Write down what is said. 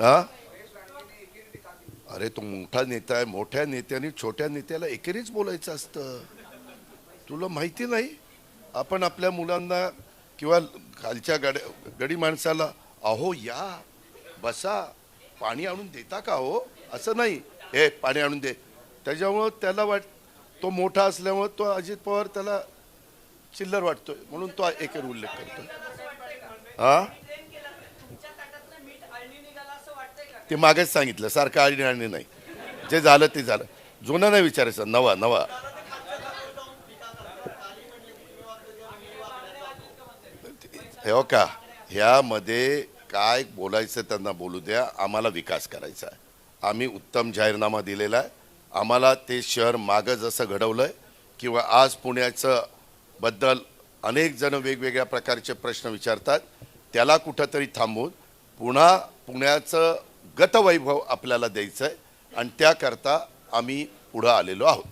हा? अरे तो मोठा नेता आहे मोठ्या नेत्याने छोट्या नेत्याला एकेरीच बोलायचं असतं. तुला माहिती नाही? आपण आपल्या मुलांना किंवा खालच्या गाड्या गडी माणसाला अहो या बसा पाणी आणून देता का हो? असं नाही. हे पाणी आणून दे. त्याच्यामुळं त्याला वाट तो मोठा असल्यामुळं तो अजित पवार त्याला चिल्लर वाटतोय. म्हणून तो एकेर उल्लेख करतो हा? ते मागेच सांगितलं सारखं आळणी आणणी नाही. जे झालं ते झालं. जुनं नाही विचारायचं नवा नवा. हो का ह्यामध्ये काय बोलायचं त्यांना बोलू द्या आम्हाला विकास करायचा आहे. आम्ही उत्तम जाहीरनामा दिलेला आहे. आम्हाला ते शहर मागं जसं घडवलं आहे किंवा आज पुण्याचं बद्दल अनेक जण वेगवेगळ्या प्रकारचे प्रश्न विचारतात त्याला कुठंतरी थांबवून पुन्हा पुण्याचं गतवैभव आपल्याला द्यायचं आहे आणि त्याकरता आम्ही पुढं आलेलो आहोत.